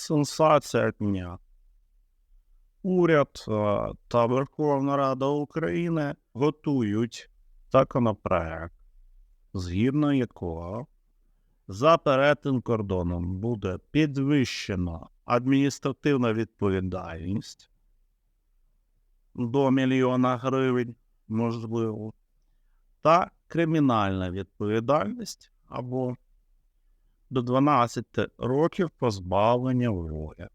Сенсація дня. Уряд е, та Верховна Рада України готують законопроект, згідно якого за перетин кордоном буде підвищена адміністративна відповідальність до мільйона гривень, можливо, та кримінальна відповідальність або до 12 років позбавлення волі.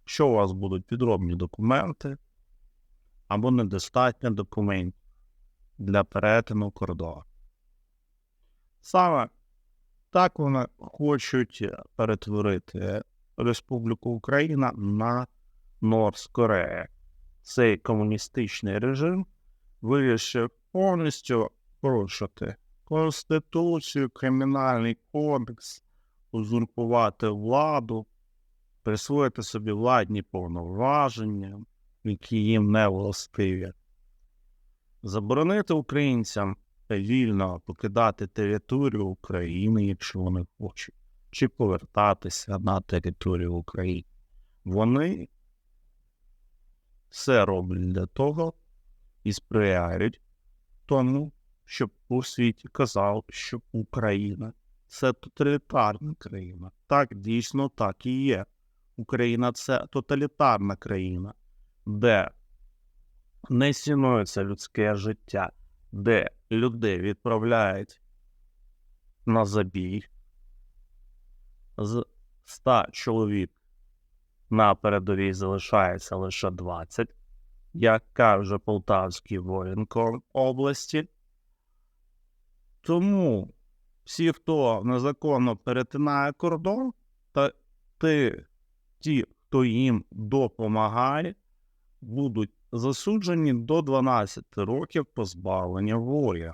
Якщо у вас будуть підробні документи або недостатньо документів для перетину кордону. Саме так вони хочуть перетворити Республіку Україна на Норс Корея. Цей комуністичний режим вирішив повністю порушити Конституцію, Кримінальний кодекс, узурпувати владу, присвоїти собі владні повноваження, які їм не властиві, заборонити українцям вільно покидати територію України, якщо вони хочуть, чи повертатися на територію України. Вони все роблять для того і сприяють тому, щоб у світі казав, що Україна це тоталітарна країна. Так, дійсно, так і є. Україна це тоталітарна країна, де не цінується людське життя, де людей відправляють на забій з 100 чоловік на передовій залишається лише 20, як каже Полтавський воєнком області. Тому всі, хто незаконно перетинає кордон, та ти, ті, хто їм допомагає, будуть засуджені до 12 років позбавлення волі.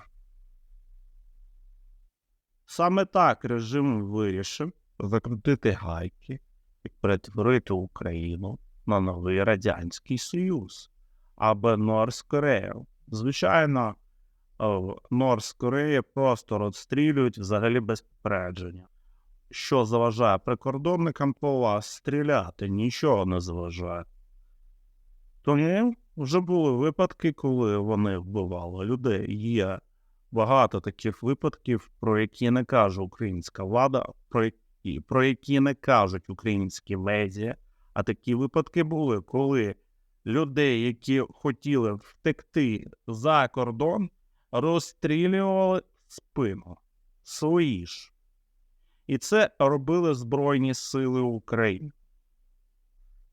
Саме так режим вирішив закрутити гайки і перетворити Україну на новий Радянський Союз або Норс Корею. Звичайно, Норс Кореї просто розстрілюють взагалі без попередження. Що заважає прикордонникам по вас стріляти, нічого не заважає. Тому вже були випадки, коли вони вбивали людей. Є багато таких випадків, про які не каже українська влада, про які, про які не кажуть українські медіа. А такі випадки були, коли людей, які хотіли втекти за кордон, розстрілювали спину свої ж. І це робили Збройні Сили України.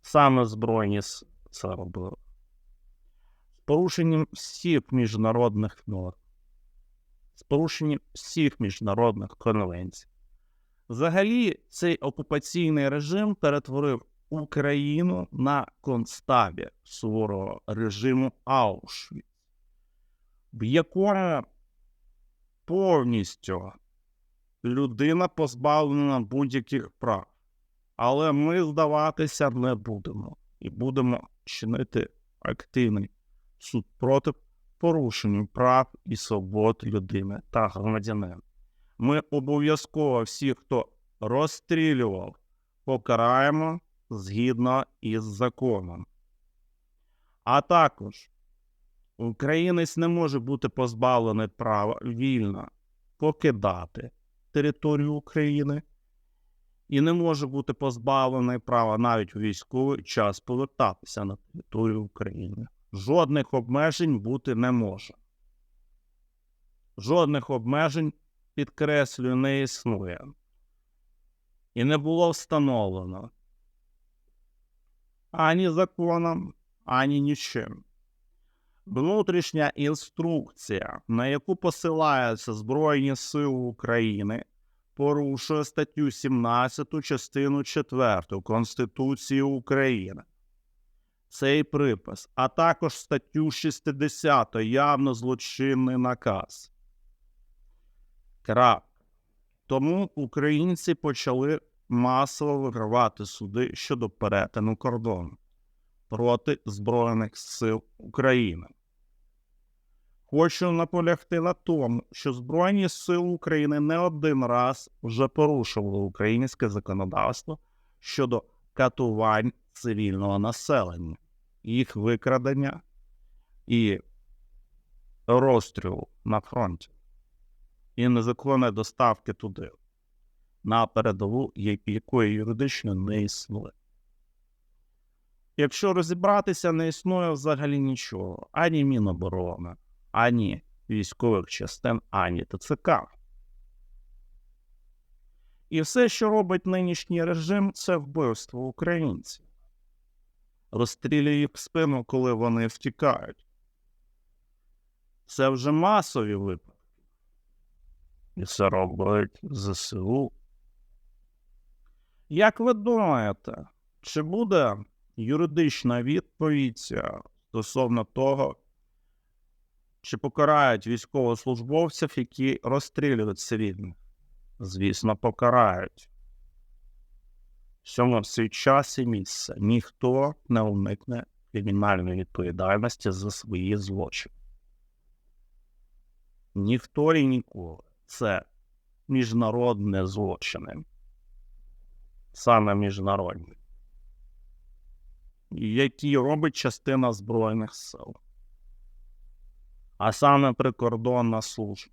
Саме Збройні Сили це робили. З порушенням всіх міжнародних норм, з порушенням всіх міжнародних конвенцій. Взагалі, цей окупаційний режим перетворив Україну на концтабір суворого режиму Аушвіц, в якому повністю людина позбавлена будь-яких прав. Але ми здаватися не будемо і будемо чинити активний суд проти порушенню прав і свобод людини та громадянина. Ми обов'язково всіх, хто розстрілював, покараємо згідно із законом. А також українець не може бути позбавлений права вільно покидати територію України і не може бути позбавлений права навіть у військовий час повертатися на територію України. Жодних обмежень бути не може. Жодних обмежень, підкреслюю, не існує. І не було встановлено ані законом, ані нічим. Внутрішня інструкція, на яку посилаються Збройні Сили України, порушує статтю 17 частину 4 Конституції України. Цей припис, а також статтю 60 явно злочинний наказ. Крап. Тому українці почали масово вигравати суди щодо перетину кордону проти Збройних сил України. Хочу наполягти на тому, що Збройні Сили України не один раз вже порушували українське законодавство щодо катувань цивільного населення, їх викрадення і розстрілу на фронті, і незаконної доставки туди, на передову, якої юридично не існує. Якщо розібратися, не існує взагалі нічого, ані Міноборони, ані військових частин, ані ТЦК. І все, що робить нинішній режим, це вбивство українців. Розстрілює їх в спину, коли вони втікають. Це вже масові випадки. І це робить ЗСУ. Як ви думаєте, чи буде юридична відповідь е, стосовно того, чи покарають військовослужбовців, які розстрілюють цивільних? Звісно, покарають. Всьому свій час і місце. Ніхто не уникне кримінальної відповідальності за свої злочини. Ніхто і ніколи. Це міжнародні злочини. Саме міжнародні. Які робить частина Збройних сил. А саме прикордонна служба.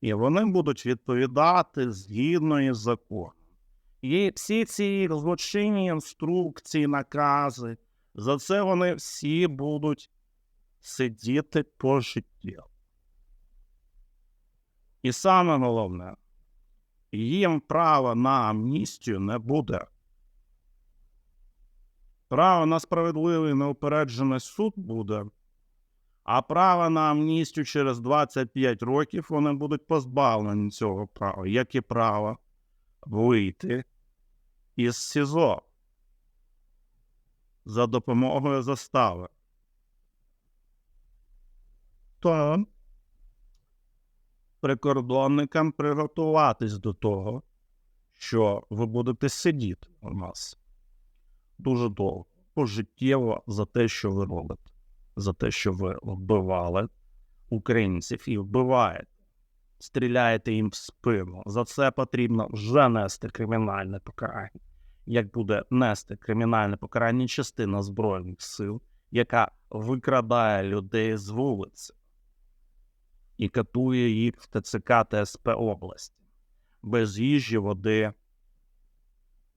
І вони будуть відповідати згідно із законом. І всі ці злочинні інструкції, накази, за це вони всі будуть сидіти пожиттєво. І саме головне, їм права на амністію не буде. Право на справедливий неупереджений суд буде, а право на амністію через 25 років вони будуть позбавлені цього права, як і право вийти із СІЗО за допомогою застави. То прикордонникам приготуватись до того, що ви будете сидіти у нас дуже довго, пожиттєво за те, що ви робите, за те, що ви вбивали українців і вбиваєте, стріляєте їм в спину. За це потрібно вже нести кримінальне покарання. Як буде нести кримінальне покарання частина Збройних сил, яка викрадає людей з вулиці і катує їх в ТЦК та СП області без їжі, води.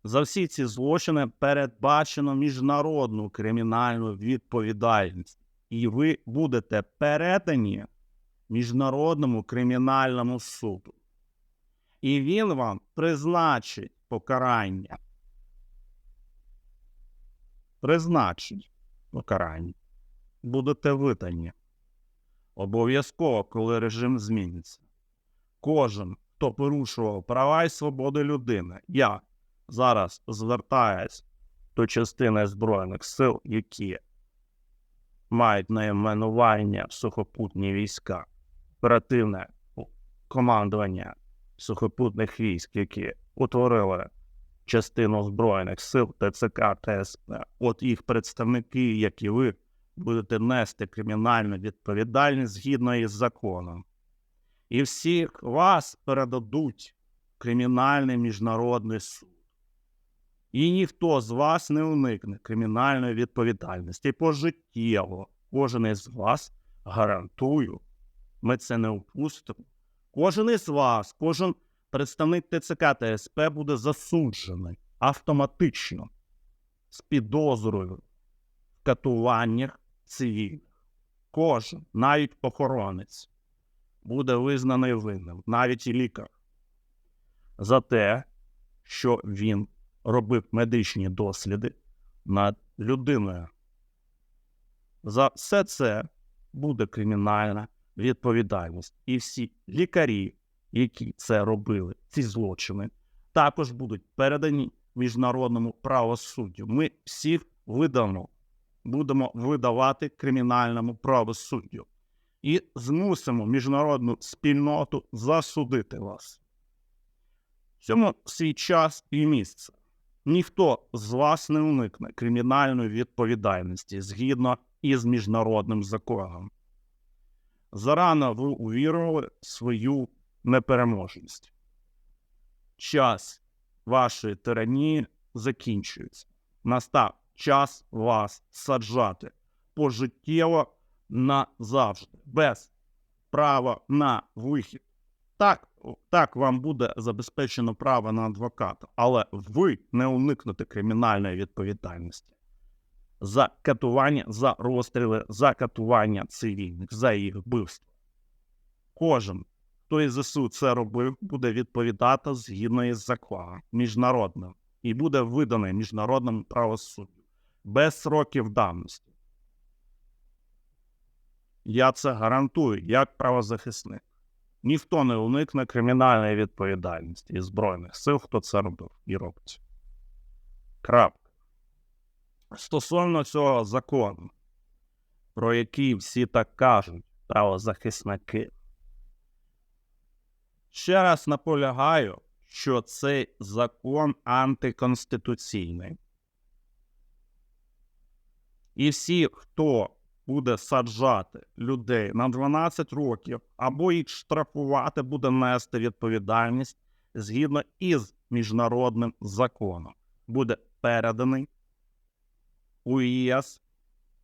За всі ці злочини передбачено міжнародну кримінальну відповідальність, і ви будете передані міжнародному кримінальному суду. І він вам призначить покарання. Призначить покарання. Будете витані. Обов'язково, коли режим зміниться. Кожен, хто порушував права і свободи людини, я зараз звертаюсь до частини Збройних сил, які мають найменування сухопутні війська, оперативне командування сухопутних військ, які утворили частину Збройних сил ТЦК ТСП. От їх представники, як і ви, будете нести кримінальну відповідальність згідно із законом. І всіх вас передадуть кримінальний міжнародний суд. І ніхто з вас не уникне кримінальної відповідальності. Пожиттєво кожен із вас гарантую, ми це не упустимо. Кожен із вас, кожен представник ТЦК та СП буде засуджений автоматично з підозрою в катуваннях цивільних. Кожен, навіть охоронець, буде визнаний винним, навіть і лікар, за те, що він робив медичні досліди над людиною. За все це буде кримінальна відповідальність. І всі лікарі, які це робили, ці злочини, також будуть передані міжнародному правосуддю. Ми всіх видамо, будемо видавати кримінальному правосуддю і змусимо міжнародну спільноту засудити вас. В цьому свій час і місце. Ніхто з вас не уникне кримінальної відповідальності згідно із міжнародним законом. Зарано ви увірували свою непереможність. час вашої тиранії закінчується. Настав час вас саджати пожиттєво назавжди, без права на вихід. Так, так вам буде забезпечено право на адвоката, але ви не уникнете кримінальної відповідальності за катування, за розстріли, за катування цивільних, за їх вбивство. Кожен, хто із ЗСУ це робив, буде відповідати згідно із законом міжнародним і буде виданий міжнародному правосуддю без сроків давності. Я це гарантую як правозахисник. Ніхто не уникне кримінальної відповідальності із Збройних сил, хто це робив і робить. Крапка. Стосовно цього закону, про який всі так кажуть, правозахисники. Ще раз наполягаю, що цей закон антиконституційний. І всі, хто буде саджати людей на 12 років або їх штрафувати, буде нести відповідальність згідно із міжнародним законом, буде переданий у ЄС,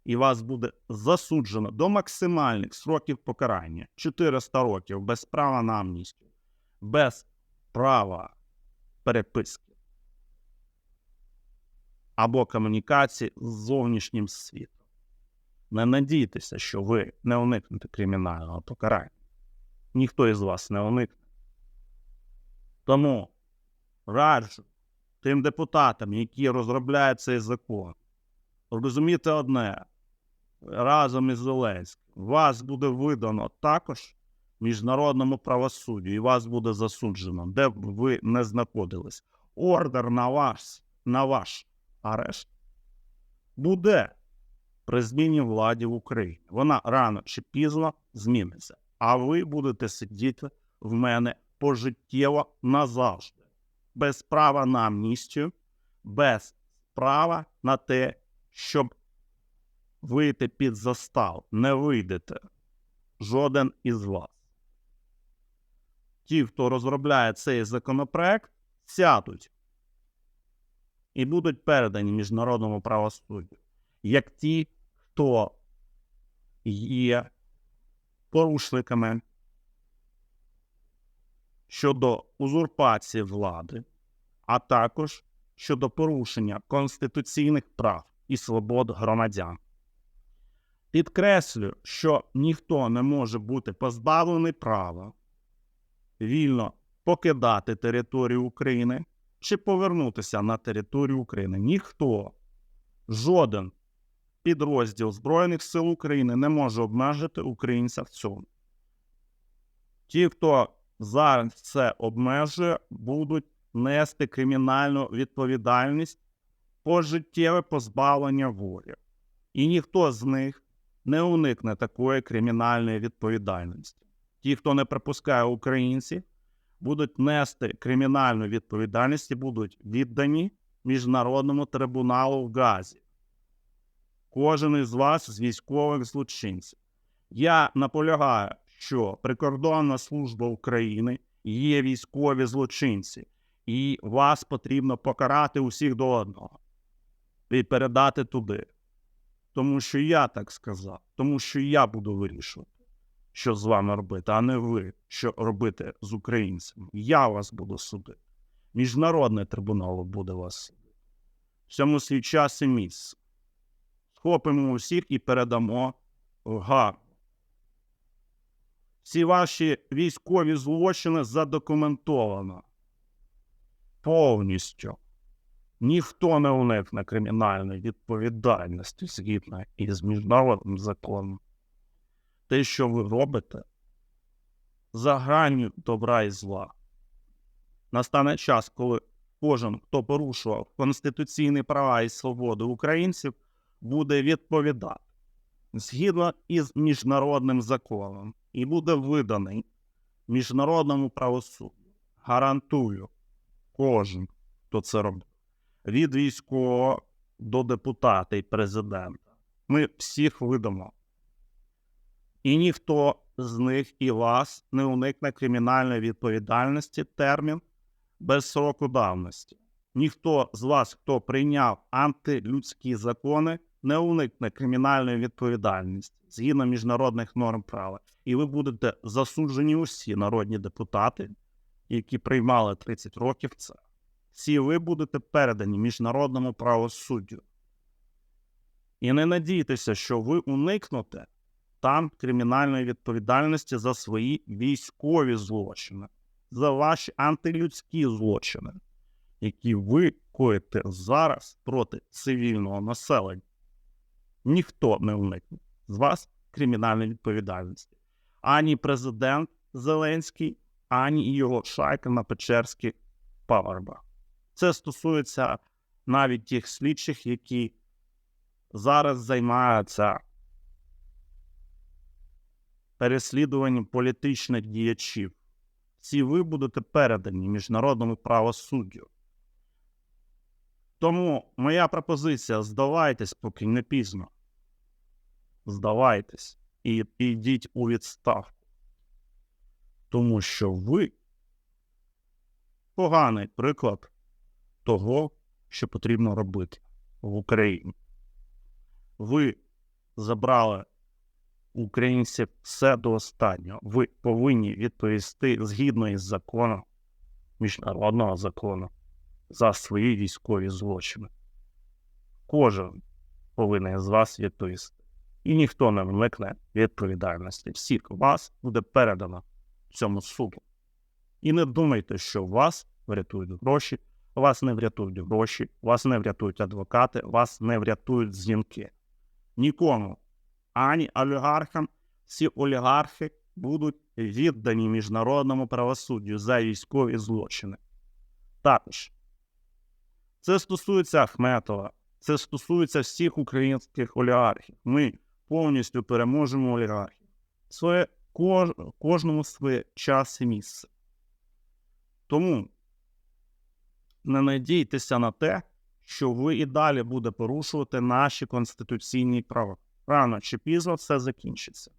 і вас буде засуджено до максимальних сроків покарання 400 років без права на амністію, без права переписки або комунікації з зовнішнім світом. Не надійтеся, що ви не уникнете кримінального покарання. Ніхто із вас не уникне. Тому раджу тим депутатам, які розробляють цей закон, розуміти одне разом із Зеленським, вас буде видано також міжнародному правосуддю, і вас буде засуджено, де б ви не знаходились. Ордер на вас, на ваш арешт буде при зміні владі в Україні. Вона рано чи пізно зміниться. А ви будете сидіти в мене пожиттєво назавжди, без права на амністію, без права на те, щоб вийти під застав. Не вийдете жоден із вас. Ті, хто розробляє цей законопроект, сядуть і будуть передані міжнародному правосуддю, як ті, хто є порушниками щодо узурпації влади, а також щодо порушення конституційних прав і свобод громадян. Підкреслю, що ніхто не може бути позбавлений права вільно покидати територію України чи повернутися на територію України. Ніхто, жоден підрозділ Збройних сил України не може обмежити українця в цьому. Ті, хто зараз це обмежує, будуть нести кримінальну відповідальність пожиттєве позбавлення волі. І ніхто з них не уникне такої кримінальної відповідальності. Ті, хто не припускає українців, будуть нести кримінальну відповідальність і будуть віддані міжнародному трибуналу в Газі. Кожен із вас з військових злочинців. Я наполягаю, що прикордонна служба України є військові злочинці, і вас потрібно покарати усіх до одного і передати туди. Тому що я так сказав, тому що я буду вирішувати, що з вами робити, а не ви, що робити з українцями. Я вас буду судити. Міжнародний трибунал буде вас судити. В цьому свій час і місце. Схопимо усіх і передамо в Гагу. Всі ваші військові злочини задокументовано повністю. Ніхто не уникне кримінальної відповідальності згідно із міжнародним законом. Те, що ви робите, за гранню добра і зла. Настане час, коли кожен, хто порушував конституційні права і свободи українців, буде відповідати згідно із міжнародним законом і буде виданий міжнародному правосуддю. Гарантую, кожен, хто це робить від військового до депутата і президента. Ми всіх видамо. І ніхто з них і вас не уникне кримінальної відповідальності термін без сроку давності. Ніхто з вас, хто прийняв антилюдські закони, не уникне кримінальної відповідальності згідно міжнародних норм права. І ви будете засуджені усі народні депутати, які приймали 30 років це. Всі ви будете передані міжнародному правосуддю. І не надійтеся, що ви уникнете там кримінальної відповідальності за свої військові злочини, за ваші антилюдські злочини, які ви коїте зараз проти цивільного населення. Ніхто не уникне з вас кримінальної відповідальності. Ані президент Зеленський, ані його шайка на Печерських пагорбах. Це стосується навіть тих слідчих, які зараз займаються переслідуванням політичних діячів. Всі ви будете передані міжнародному правосуддю. Тому моя пропозиція: здавайтесь, поки не пізно. Здавайтесь і йдіть у відставку. Тому що ви поганий приклад того, що потрібно робити в Україні. Ви забрали українців все до останнього. Ви повинні відповісти згідно із законом, міжнародного закону за свої військові злочини. Кожен повинен з вас відповісти. І ніхто не вмикне відповідальності. Всіх вас буде передано цьому суду. І не думайте, що вас врятують гроші, вас не врятують гроші, вас не врятують адвокати, вас не врятують дзвінки. Нікому, ані олігархам, всі олігархи будуть віддані міжнародному правосуддю за військові злочини. Також це стосується Ахметова, це стосується всіх українських олігархів. Ми повністю переможемо олігархів. Своє кож, кожному своє час і місце. Тому не надійтеся на те, що ви і далі буде порушувати наші конституційні права. Рано чи пізно все закінчиться.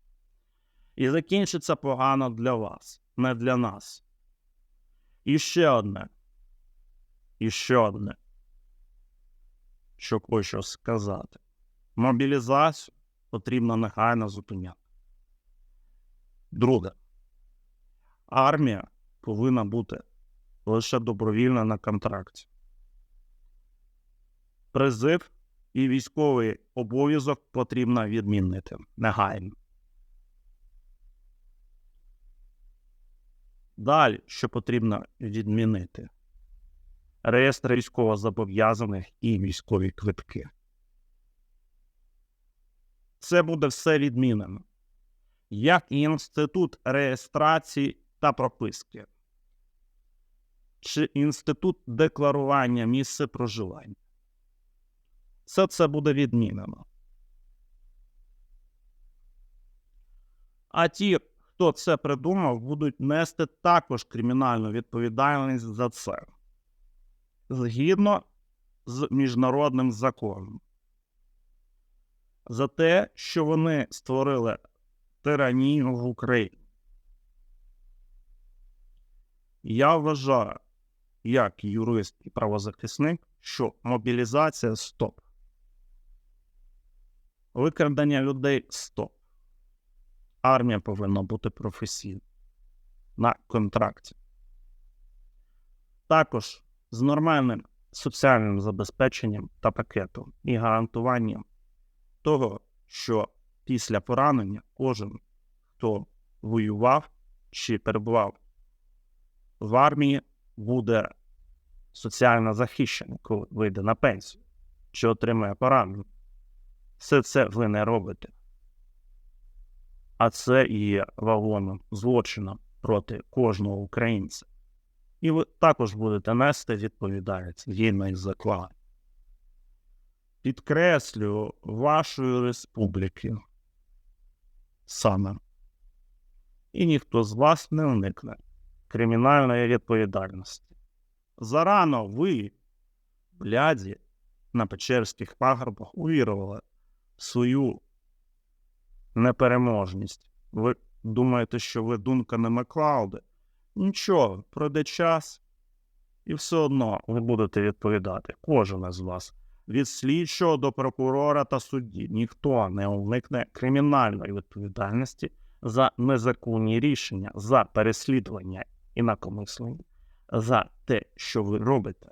І закінчиться погано для вас, не для нас. І ще одне. І ще одне, що хочу сказати: мобілізацію потрібно негайно зупиняти. Друге, армія повинна бути лише добровільна на контракті. Призив і військовий обов'язок потрібно відмінити негайно. Далі, що потрібно відмінити? Реєстр військовозобов'язаних і військові квитки. Це буде все відмінено, як і інститут реєстрації та прописки, чи інститут декларування місця проживання. Все це буде відмінено. А ті, хто це придумав, будуть нести також кримінальну відповідальність за це згідно з міжнародним законом. За те, що вони створили тиранію в Україні. Я вважаю, як юрист і правозахисник, що мобілізація стоп. Викрадення людей стоп. Армія повинна бути професійна на контракті. Також з нормальним соціальним забезпеченням та пакетом і гарантуванням того, що після поранення кожен, хто воював чи перебував в армії, буде соціально захищений, коли вийде на пенсію чи отримає поранення. Все це ви не робите. А це є вагоном злочином проти кожного українця. І ви також будете нести відповідальність згідно із. Підкреслюю вашої республіки саме. І ніхто з вас не уникне кримінальної відповідальності. Зарано ви, бляді, на Печерських пагорбах увірували свою непереможність. Ви думаєте, що ви Дункани Маклауди? Нічого, пройде час, І все одно ви будете відповідати, кожен із вас. Від слідчого до прокурора та судді ніхто не уникне кримінальної відповідальності за незаконні рішення, за переслідування інакомислення, за те, що ви робите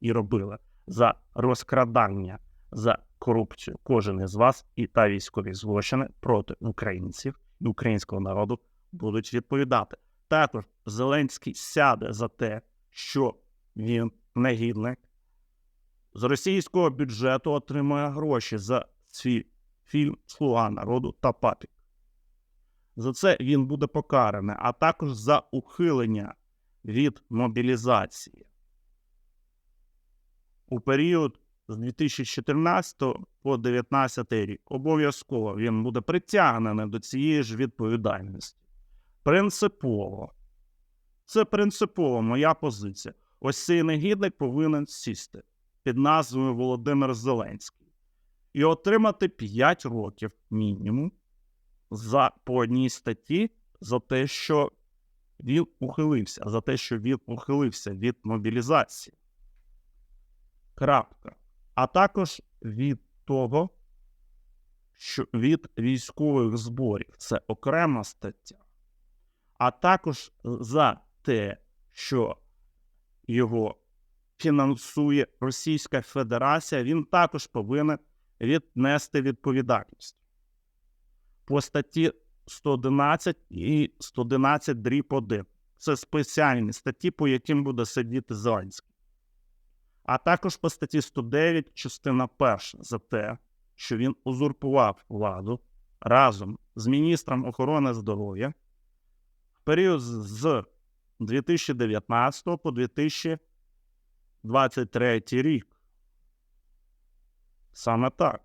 і робили, за розкрадання, за корупцію. Кожен із вас і та військові злочини проти українців і українського народу будуть відповідати. Також Зеленський сяде за те, що він негідник. З російського бюджету отримує гроші за свій фільм Слуга народу та папік. За це він буде покараний, а також за ухилення від мобілізації. У період з 2014 по 2019 рік обов'язково він буде притягнений до цієї ж відповідальності. Принципово. Це принципово моя позиція. Ось цей негідник повинен сісти під назвою Володимир Зеленський і отримати 5 років мінімум за по одній статті за те, що він ухилився, за те, що він ухилився від мобілізації. Крапка. А також від того, що від військових зборів це окрема стаття, а також за те, що його фінансує Російська Федерація, він також повинен віднести відповідальність по статті 111 і 111 дріб 1. Це спеціальні статті, по яким буде сидіти Зеленський. А також по статті 109, частина 1 за те, що він узурпував владу разом з міністром охорони здоров'я в період з 2019 по 2023 рік. Саме так.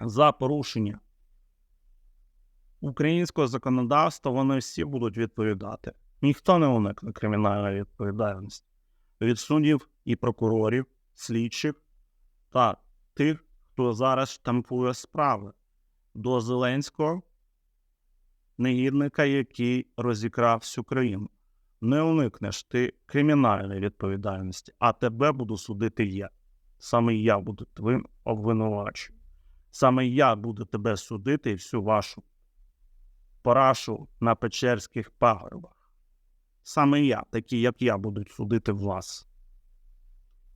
За порушення українського законодавства вони всі будуть відповідати. Ніхто не уникне кримінальної відповідальності від суддів і прокурорів, слідчих та тих, хто зараз штампує справи до Зеленського, негідника, який розікрав всю країну. Не уникнеш ти кримінальної відповідальності, а тебе буду судити я. Саме я буду твоїм обвинувачем. Саме я буду тебе судити і всю вашу парашу на Печерських пагорбах. Саме я, такі, як я, будуть судити вас.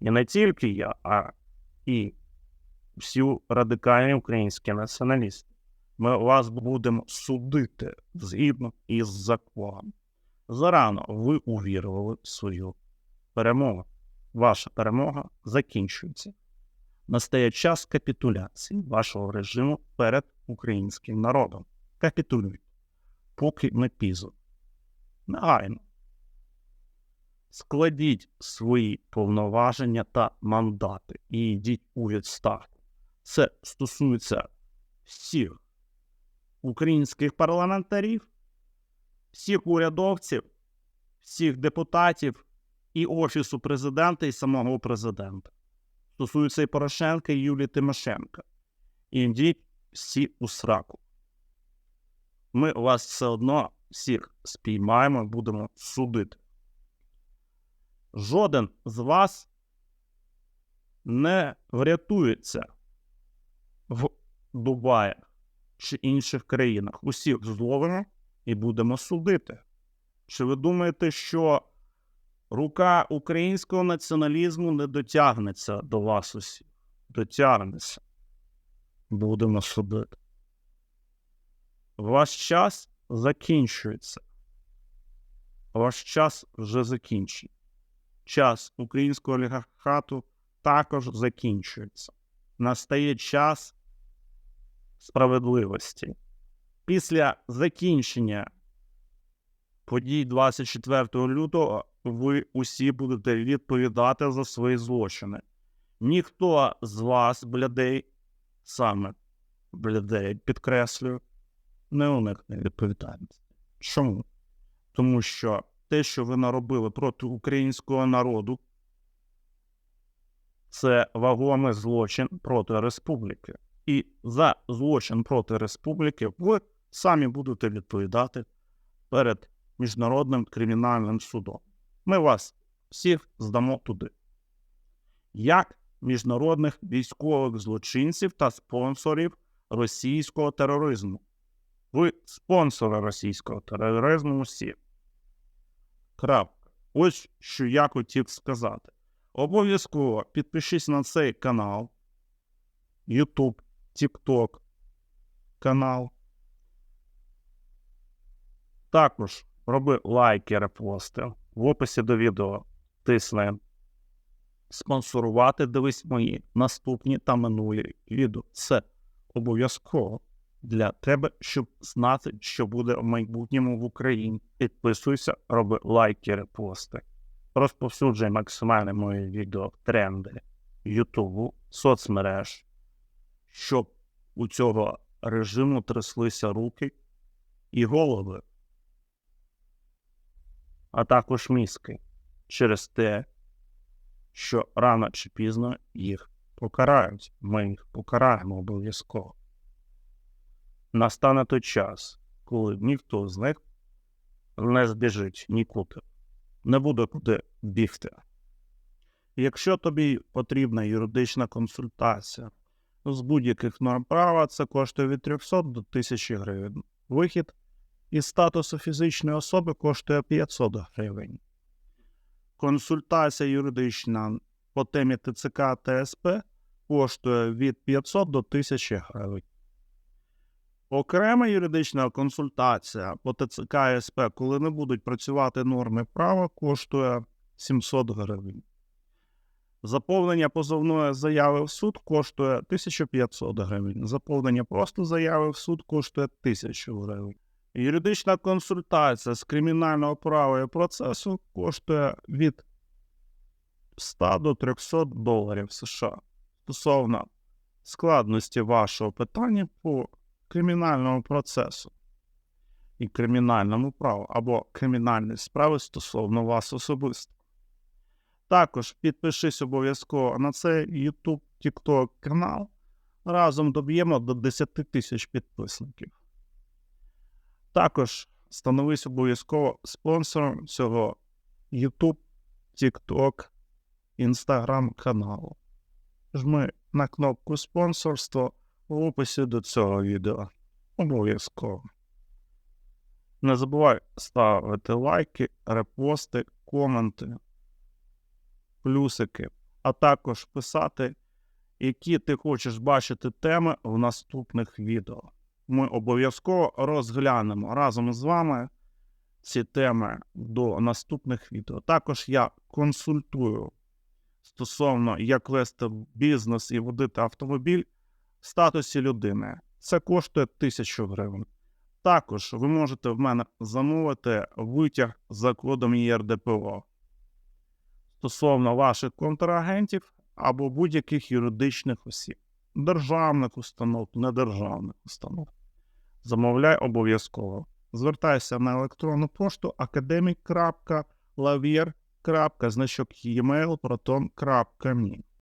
І не тільки я, а і всі радикальні українські націоналісти. Ми вас будемо судити згідно із законом. Зарано ви увірували в свою перемогу. Ваша перемога закінчується. Настає час капітуляції вашого режиму перед українським народом. Капітулюйте, поки не пізно. Негайно. Складіть свої повноваження та мандати і йдіть у відставку. Це стосується всіх українських парламентарів, всіх урядовців, всіх депутатів і Офісу президента і самого президента. Стосується і Порошенка, і Юлії Тимошенка. І йдіть всі у сраку. Ми вас все одно всіх спіймаємо, будемо судити. Жоден з вас не врятується в Дубаї чи інших країнах. Усіх зловимо і будемо судити. Чи ви думаєте, що рука українського націоналізму не дотягнеться до вас усіх? Дотягнеться. Будемо судити. Ваш час закінчується. Ваш час вже закінчений. Час українського олігархату також закінчується. Настає час справедливості. Після закінчення подій 24 лютого ви усі будете відповідати за свої злочини. Ніхто з вас, блядей, саме блядей, підкреслюю, не уникне відповідальності. Чому? Тому що те, що ви наробили проти українського народу, це вагомий злочин проти республіки. І за злочин проти республіки ви самі будете відповідати перед Міжнародним кримінальним судом. Ми вас всіх здамо туди. Як міжнародних військових злочинців та спонсорів російського тероризму. Ви спонсори російського тероризму усі. Крапка. Ось що я хотів сказати. Обов'язково підпишись на цей канал, YouTube, TikTok канал. Також роби лайки, репости. В описі до відео тисни спонсорувати, дивись мої наступні та минулі відео. Це обов'язково для тебе, щоб знати, що буде в майбутньому в Україні. Підписуйся, роби лайки, репости. Розповсюджуй максимально мої відео тренди Ютубу, соцмереж, щоб у цього режиму тряслися руки і голови, а також мізки через те, що рано чи пізно їх покарають. Ми їх покараємо обов'язково. Настане той час, коли ніхто з них не збіжить нікуди, не буде куди бігти. Якщо тобі потрібна юридична консультація з будь-яких норм права, це коштує від 300 до 1000 гривень. Вихід із статусу фізичної особи коштує 500 гривень. Консультація юридична по темі ТЦК та СП коштує від 500 до 1000 гривень. Окрема юридична консультація по ТЦК СП, коли не будуть працювати норми права, коштує 700 гривень. Заповнення позовної заяви в суд коштує 1500 гривень. Заповнення просто заяви в суд коштує 1000 гривень. Юридична консультація з кримінального права і процесу коштує від 100 до 300 доларів США стосовно складності вашого питання по кримінальному процесу і кримінальному праву або кримінальної справи стосовно вас особисто. Також підпишись обов'язково на цей YouTube TikTok канал. Разом доб'ємо до 10 тисяч підписників. Також становись обов'язково спонсором цього YouTube, TikTok, Instagram каналу. Жми на кнопку спонсорство в описі до цього відео. Обов'язково. Не забувай ставити лайки, репости, коменти, плюсики, а також писати, які ти хочеш бачити теми в наступних відео. Ми обов'язково розглянемо разом з вами ці теми до наступних відео. Також я консультую стосовно як вести бізнес і водити автомобіль в статусі людини. Це коштує 1000 гривень. Також ви можете в мене замовити витяг за кодом ЄРДПО стосовно ваших контрагентів або будь-яких юридичних осіб, державних установ, недержавних установ. Замовляй обов'язково. Звертайся на електронну пошту academic.lavier.значок e-mail proton.me